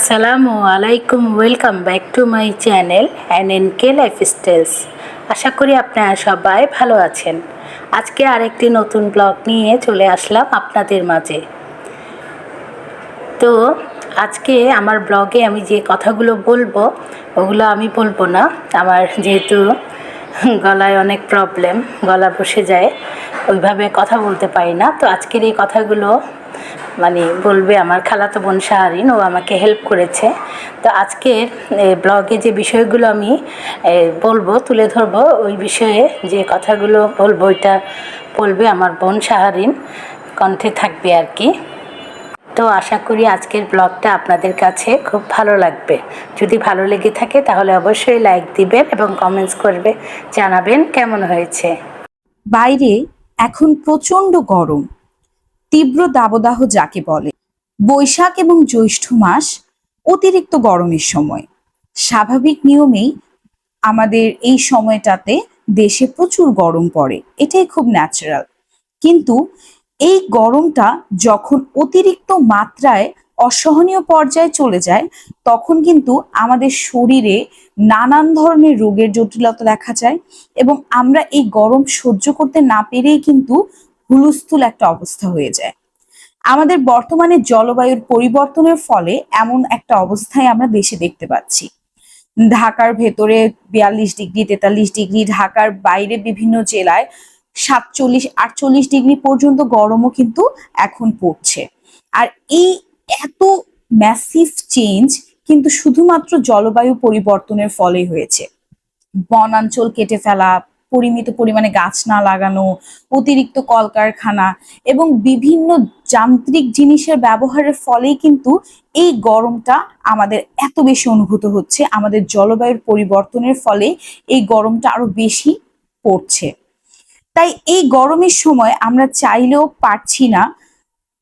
আসসালামু আলাইকুম welcome back to my channel an N K lifestyles আশা করি আপনারা সবাই ভালো আছেন। আজকে আরেকটি নতুন ব্লগ নিয়ে চলে আসলাম আপনাদের মাঝে। তো, আজকে আমার ব্লগে আমি যে কথাগুলো বলব, ওগুলো আমি বলব না। আমার যেহেতু গলায় অনেক প্রবলেম গলা বসে যায়, ওইভাবে কথা বলতে পারি না। তো আজকের এই কথাগুলো মানে বলবে, আমার খালাতো বোন শাহরিন, ও আমাকে হেল্প করেছে। তো আজকের ব্লগে যে বিষয়গুলো আমি বলব, তুলে ধরবো, ওই বিষয়ে যে কথাগুলো বলব, ওইটা বলবে আমার বোন শাহরিন, কণ্ঠে থাকবে আর কি। তো আশা করি আজকের ব্লগটা আপনাদের কাছে খুব ভালো লাগবে। যদি ভালো লেগে থাকে, তাহলে অবশ্যই লাইক দিবেন এবং কমেন্টস করবে, জানাবেন কেমন হয়েছে। বাইরে এখন প্রচণ্ড গরম। তীব্র দাবদাহ যাকে বলে। বৈশাখ এবং জ্যৈষ্ঠ মাস অতিরিক্ত গরমের সময়। স্বাভাবিক নিয়মেই আমাদের এই সময়টাতে দেশে প্রচুর গরম পড়ে, এটাই খুব ন্যাচারাল কিন্তু এই গরমটা যখন অতিরিক্ত মাত্রায় অসহনীয় পর্যায়ে চলে যায়, তখন কিন্তু আমাদের শরীরে নানান ধরনের রোগের জটিলতা দেখা যায় এবং আমরা এই গরম সহ্য করতে না পেরেই কিন্তু হুলস্থুল একটা অবস্থা হয়ে যায়। আমাদের বর্তমানে জলবায়ুর পরিবর্তনের ফলে এমন একটা অবস্থায় আমরা দেশে দেখতে পাচ্ছি। ঢাকার ভেতরে বিয়াল্লিশ ডিগ্রি, তেতাল্লিশ ডিগ্রি, ঢাকার বাইরে বিভিন্ন জেলায় সাতচল্লিশ, আটচল্লিশ ডিগ্রি পর্যন্ত গরমও কিন্তু এখন পড়ছে। আর এই এত ম্যাসিভ চেঞ্জ কিন্তু শুধুমাত্র জলবায়ু পরিবর্তনের ফলেই হয়েছে। বনাঞ্চল কেটে ফেলা পরিমিত পরিমাণে গাছ না লাগানো, অতিরিক্ত কলকারখানা এবং বিভিন্ন যান্ত্রিক জিনিসের ব্যবহারের ফলেই কিন্তু এই গরমটা আমাদের এত বেশি অনুভূত হচ্ছে। আমাদের জলবায়ুর পরিবর্তনের ফলে এই গরমটা আরও বেশি পড়ছে। তাই এই গরমের সময় আমরা চাইলেও পারছি না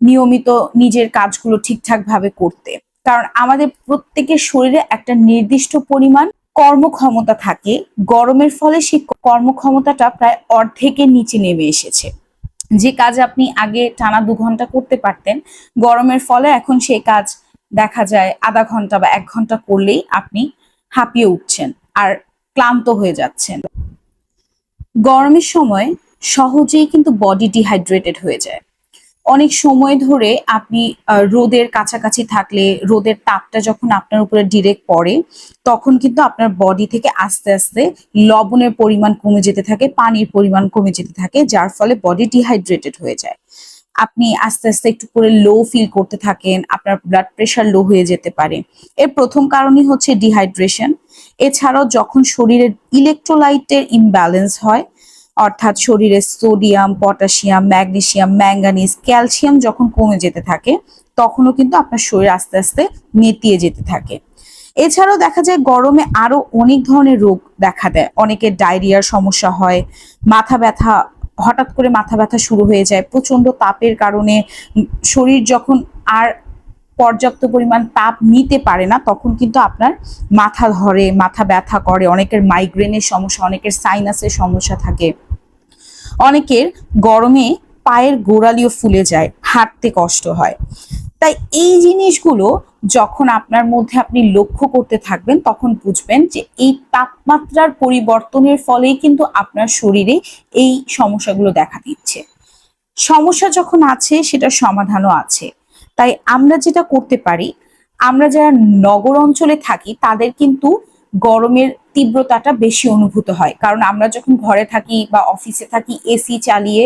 নিয়মিত নিজের কাজগুলো ঠিকঠাক ভাবে করতে। কারণ আমাদের প্রত্যেকের শরীরে একটা নির্দিষ্ট পরিমাণ কর্মক্ষমতা থাকে, গরমের ফলে সেই কর্মক্ষমতাটা প্রায় অর্ধেকের নিচে নেমে এসেছে। যে কাজ আপনি আগে টানা দু ঘণ্টা করতে পারতেন, গরমের ফলে এখন সেই কাজ দেখা যায় আধা ঘণ্টা বা এক ঘণ্টা করলেই আপনি হাঁপিয়ে উঠছেন আর ক্লান্ত হয়ে যাচ্ছেন। গরমের সময় সহজেই কিন্তু বডি ডিহাইড্রেটেড হয়ে যায়। অনেক সময় ধরে আপনি রোদের কাছাকাছি থাকলে, রোদের তাপটা যখন আপনার উপরে ডিরেক্ট পড়ে, তখন কিন্তু আপনার বডি থেকে আস্তে আস্তে লবণের পরিমাণ কমে যেতে থাকে, পানির পরিমাণ কমে যেতে থাকে, যার ফলে বডি ডিহাইড্রেটেড হয়ে যায়। আপনি আস্তে আস্তে একটু করে লো ফিল করতে থাকেন, আপনার ব্লাড প্রেশার লো হয়ে যেতে পারে। এর প্রথম কারণই হচ্ছে ডিহাইড্রেশন এছাড়াও যখন শরীরের ইলেকট্রোলাইটের ইমব্যালেন্স হয় অর্থাৎ শরীরে sodium, potassium magnesium manganese, calcium যখন কমে যেতে থাকে, তখনও কিন্তু আপনার শরীর আস্তে আস্তে নেতিয়ে যেতে থাকে। এছাড়াও দেখা যায় গরমে আরও অনেক ধরনের রোগ দেখা দেয়। অনেকের ডায়রিয়ার সমস্যা হয়, মাথা ব্যথা, হঠাৎ করে মাথা ব্যথা শুরু হয়ে যায় প্রচণ্ড তাপের কারণে শরীর যখন আর পর্যাপ্ত পরিমাণ তাপ নিতে পারে না, তখন কিন্তু আপনার মাথা ধরে, মাথা ব্যথা করে, অনেকের মাইগ্রেনের সমস্যা, অনেকের সাইনাসের সমস্যা থাকে। অনেকের গরমে পায়ের গোড়ালিও ফুলে যায়, হাঁটতে কষ্ট হয়। তাই এই জিনিসগুলো যখন আপনার মধ্যে আপনি লক্ষ্য করতে থাকবেন, তখন বুঝবেন যে এই তাপমাত্রার পরিবর্তনের ফলেই কিন্তু আপনার শরীরে এই সমস্যাগুলো দেখা দিচ্ছে। সমস্যা যখন আছে, সেটার সমাধানও আছে। তাই আমরা যেটা করতে পারি, আমরা যারা নগর অঞ্চলে থাকি, তাদের কিন্তু গরমের তীব্রতাটা বেশি অনুভূত হয়। কারণ আমরা যখন ঘরে থাকি বা অফিসে থাকি এসি চালিয়ে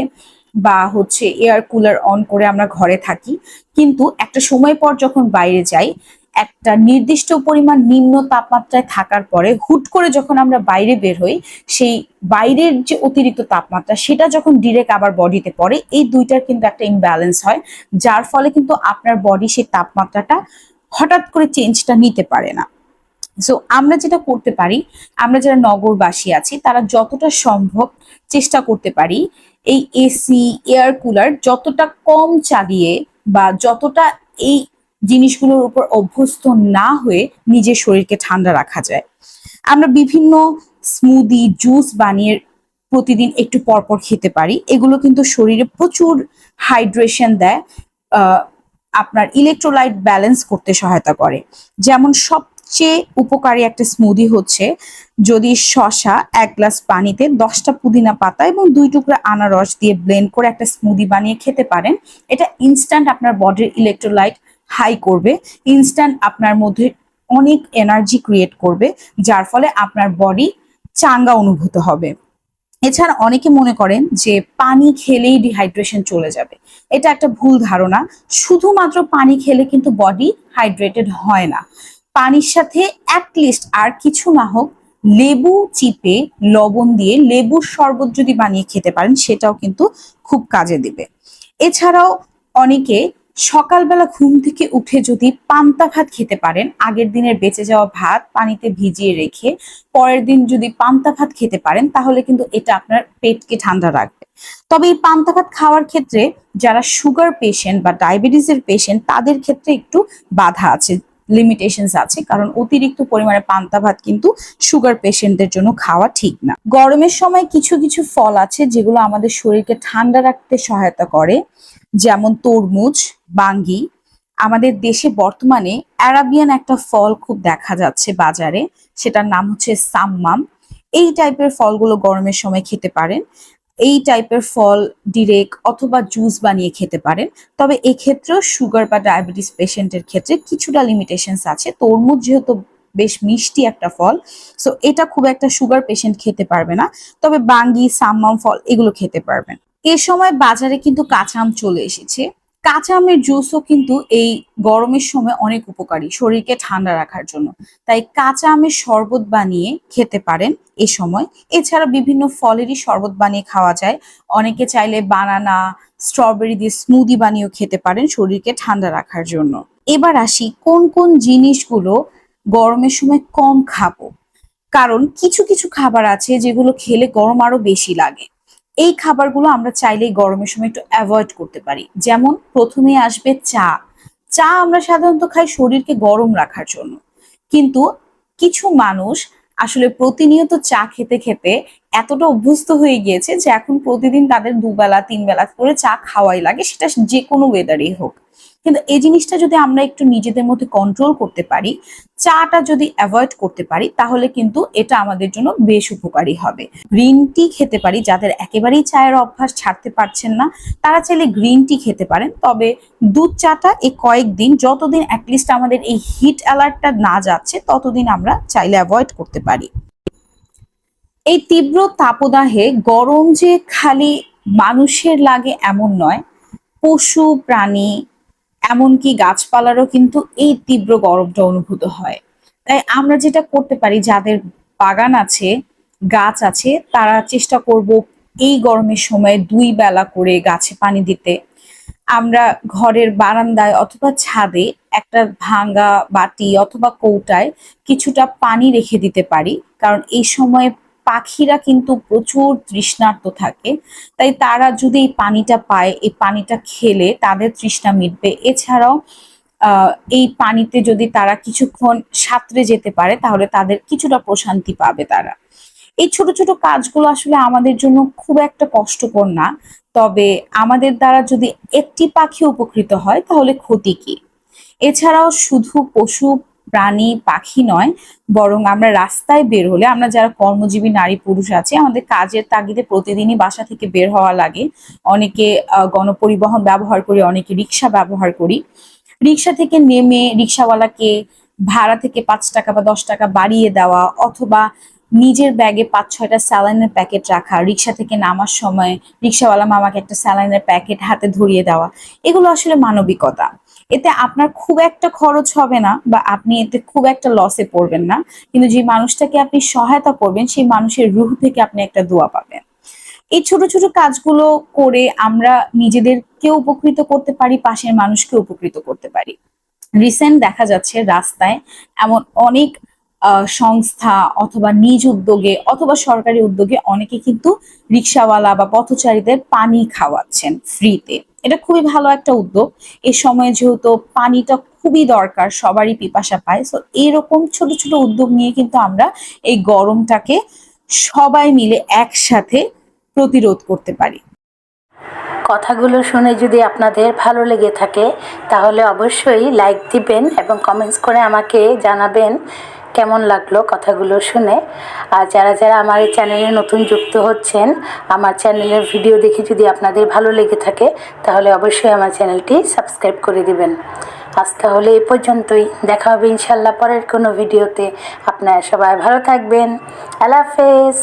বা হচ্ছে এয়ার কুলার অন করে আমরা ঘরে থাকি। কিন্তু একটা সময় পর যখন বাইরে যাই, একটা নির্দিষ্ট পরিমাণ নিম্ন তাপমাত্রায় থাকার পরে হুট করে যখন আমরা বাইরে বের হই, সেই বাইরের যে অতিরিক্ত তাপমাত্রা, সেটা যখন ডিরেক্ট আবার বডিতে পড়ে, এই দুইটার কিন্তু একটা ইমব্যালেন্স হয়, যার ফলে কিন্তু আপনার বডি সেই তাপমাত্রাটা হঠাৎ করে চেঞ্জটা নিতে পারে না। সো আমরা যেটা করতে পারি, আমরা যারা নগরবাসী আছি, তারা যতটা সম্ভব চেষ্টা করতে পারি এই এসি এয়ার কুলার যতটা কম চালিয়ে বা যতটা এই জিনিসগুলোর উপর অভ্যস্ত না হয়ে নিজের শরীরকে ঠান্ডা রাখা যায়। আমরা বিভিন্ন স্মুদি জুস বানিয়ে প্রতিদিন একটু পরপর খেতে পারি। এগুলো কিন্তু শরীরে প্রচুর হাইড্রেশন দেয় আপনার ইলেকট্রোলাইট ব্যালেন্স করতে সহায়তা করে। যেমন সবচেয়ে উপকারী একটা স্মুদি হচ্ছে যদি শশা এক গ্লাস পানিতে দশটা পুদিনা পাতা এবং দুই টুকরা আনারস দিয়ে ব্লেন্ড করে একটা স্মুদি বানিয়ে খেতে পারেন। এটা ইনস্ট্যান্ট আপনার বডির ইলেকট্রোলাইট হাই করবে ইনস্ট্যান্ট আপনার মধ্যে অনেক এনার্জি ক্রিয়েট করবে, যার ফলে আপনার বডি চাঙ্গা অনুভূত হবে। এছাড়া অনেকে মনে করেন যে পানি খেলেই ডিহাইড্রেশন চলে যাবে। এটা একটা ভুল ধারণা। শুধুমাত্র পানি খেলে কিন্তু বডি হাইড্রেটেড হয় না। পানির সাথে অ্যাটলিস্ট আর কিছু না হোক লেবু চিপে লবণ দিয়ে লেবুর শরবত যদি বানিয়ে খেতে পারেন, সেটাও কিন্তু খুব কাজে দিবে। এছাড়াও অনেকে সকালবেলা ঘুম থেকে উঠে যদি পান্তা ভাত খেতে পারেন, আগের দিনের বেঁচে যাওয়া ভাত পানিতে ভিজিয়ে রেখে পরের দিন যদি পান্তা ভাত খেতে পারেন, তাহলে কিন্তু এটা আপনার পেটকে ঠান্ডা রাখবে। তবে এই পান্তা ভাত খাওয়ার ক্ষেত্রে যারা সুগার পেশেন্ট বা ডায়াবেটিসের পেশেন্ট তাদের ক্ষেত্রে একটু বাধা আছে। লিমিটেশনস আছে, কারণ অতিরিক্ত পরিমাণে পান্তা ভাত কিন্তু সুগার পেশেন্টদের জন্য খাওয়া ঠিক না। গরমের সময় কিছু কিছু ফল আছে যেগুলো আমাদের শরীরকে ঠান্ডা রাখতে সহায়তা করে, যেমন তরমুজ, বাঙ্গি। আমাদের দেশে বর্তমানে অ্যারাবিয়ান একটা ফল খুব দেখা যাচ্ছে বাজারে, সেটার নাম হচ্ছে সাম্মাম। এই টাইপের ফলগুলো গরমের সময় খেতে পারেন। এই টাইপের ফল ডিরেক্ট অথবা জুস বানিয়ে খেতে পারেন। তবে এক্ষেত্রেও সুগার বা ডায়াবেটিস পেশেন্টের ক্ষেত্রে কিছুটা লিমিটেশনস আছে। তরমুজ যেহেতু বেশ মিষ্টি একটা ফল সো এটা খুব একটা সুগার পেশেন্ট খেতে পারবে না। তবে বাঙ্গি, সাম্মাম ফল এগুলো খেতে পারবেন। এ সময় বাজারে কিন্তু কাঁচা আম চলে এসেছে। কাঁচা আমের জুসও কিন্তু এই গরমের সময় অনেক উপকারী শরীরকে ঠান্ডা রাখার জন্য। তাই কাঁচা আমের শরবত বানিয়ে খেতে পারেন এ সময়। এছাড়া বিভিন্ন ফলেরই শরবত বানিয়ে খাওয়া যায়। অনেকে চাইলে বানানা স্ট্রবেরি দিয়ে স্মুদি বানিয়েও খেতে পারেন শরীরকে ঠান্ডা রাখার জন্য। এবার আসি কোন কোন জিনিসগুলো গরমের সময় কম খাব। কারণ কিছু কিছু খাবার আছে যেগুলো খেলে গরম আরও বেশি লাগে। এই খাবারগুলো আমরা চাইলেই গরমের সময় একটু অ্যাভয়েড করতে পারি। যেমন প্রথমে আসবে চা। চা আমরা সাধারণত খাই শরীরকে গরম রাখার জন্য। কিন্তু কিছু মানুষ আসলে প্রতিনিয়ত চা খেতে খেতে এতটা অভ্যস্ত হয়ে গিয়েছে যে এখন প্রতিদিন তাদের দুবেলা তিন বেলা করে চা খাওয়াই লাগে, সেটা যে কোনো ওয়েদারেই হোক। কিন্তু এই জিনিসটা যদি আমরা একটু নিজেদের মধ্যে কন্ট্রোল করতে পারি, চাটা যদি অ্যাভয়েড করতে পারি, তাহলে কিন্তু এটা আমাদের জন্য বেশ উপকারী হবে। গ্রিন টি খেতে পারি, যাদের একেবারেই চায়ের অভ্যাস ছাড়তে পারছেন না, তারা চাইলে গ্রিন টি খেতে পারেন। তবে দুধ চাটা এই কয়েকদিন যতদিন অ্যাটলিস্ট আমাদের এই হিট অ্যালার্টটা না যাচ্ছে, ততদিন আমরা চাইলে অ্যাভয়েড করতে পারি। এই তীব্র তাপদাহে গরম যে খালি মানুষের লাগে এমন নয়, পশু, প্রাণী, এমনকি গাছপালারও কিন্তু এই তীব্র গরমটা অনুভূত হয়। তাই আমরা যেটা করতে পারি, যাদের বাগান আছে, গাছ আছে, তারা চেষ্টা করব এই গরমের সময় দুই বেলা করে গাছে পানি দিতে। আমরা ঘরের বারান্দায় অথবা ছাদে একটা ভাঙ্গা বাটি অথবা কৌটায় কিছুটা পানি রেখে দিতে পারি, কারণ এই সময়ে পাখিরা কিন্তু প্রচুর তৃষ্ণার্ত থাকে। তাই তারা যদি এই পানিটা পায়, এই পানিটা খেলে তাদের তৃষ্ণা মিটবে। এছাড়াও এই পানিতে যদি তারা কিছুক্ষণ সাঁতরে যেতে পারে, তাহলে তাদের কিছুটা প্রশান্তি পাবে তারা। এই ছোট ছোট কাজগুলো আসলে আমাদের জন্য খুব একটা কষ্টকর না। তবে আমাদের দ্বারা যদি একটি পাখি উপকৃত হয়, তাহলে ক্ষতি কি? এছাড়াও শুধু পশু প্রাণী, পাখি নয়, বরং আমরা রাস্তায় বের হলে আমরা যারা কর্মজীবী নারী পুরুষ আছে, আমাদের কাজের তাগিদে প্রতিদিনই বাসা থেকে বের হওয়া লাগে। অনেকে গণপরিবহন ব্যবহার করি, অনেকে রিক্সা ব্যবহার করি। রিক্সা থেকে নেমে রিক্সাওয়ালাকে ভাড়া থেকে পাঁচ টাকা বা দশ টাকা বাড়িয়ে দেওয়া অথবা নিজের ব্যাগে পাঁচ, ছয়টা স্যালাইনের প্যাকেট রাখা, রিক্সা থেকে নামার সময় রিক্সাওয়ালা মামাকে একটা স্যালাইনের প্যাকেট হাতে ধরিয়ে দেওয়া, এগুলো আসলে মানবিকতা। এতে আপনার খুব একটা খরচ হবে না বা আপনি এতে খুব একটা লসে পড়বেন না। কিন্তু যে মানুষটাকে আপনি সহায়তা করবেন, সেই মানুষের রুহ থেকে আপনি একটা দোয়া পাবেন। এই ছোট ছোট কাজগুলো করে আমরা নিজেদেরকে উপকৃত করতে পারি, পাশের মানুষকে উপকৃত করতে পারি। রিসেন্ট দেখা যাচ্ছে রাস্তায় এমন অনেক সংস্থা অথবা নিজ উদ্যোগে অথবা সরকারি উদ্যোগে অনেকে কিন্তু রিক্সাওয়ালা বা পথচারীদের পানি খাওয়াচ্ছেন ফ্রিতে এটা খুবই ভালো একটা উদ্যোগ। এ সময়ে যেহেতু পানিটা খুবই দরকার, সবারই পিপাসা পায় তো এরকম ছোট ছোট উদ্যোগ নিয়ে কিন্তু আমরা এই গরমটাকে সবাই মিলে একসাথে প্রতিরোধ করতে পারি। কথাগুলো শুনে যদি আপনাদের ভালো লেগে থাকে, তাহলে অবশ্যই লাইক দিবেন এবং কমেন্টস করে আমাকে জানাবেন। কেমন লাগল কথাগুলো শুনে? আর যারা যারা আমার এই চ্যানেলে নতুন যুক্ত হচ্ছেন, আমার চ্যানেলের ভিডিও দেখে যদি আপনাদের ভালো লেগে থাকে, তাহলে অবশ্যই আমার চ্যানেলটি সাবস্ক্রাইব করে দিবেন। আজ তাহলে এ পর্যন্তই। দেখা হবে ইনশাল্লাহ পরের কোনো ভিডিওতে। আপনারা সবাই ভালো থাকবেন। আল্লাহ হাফেজ।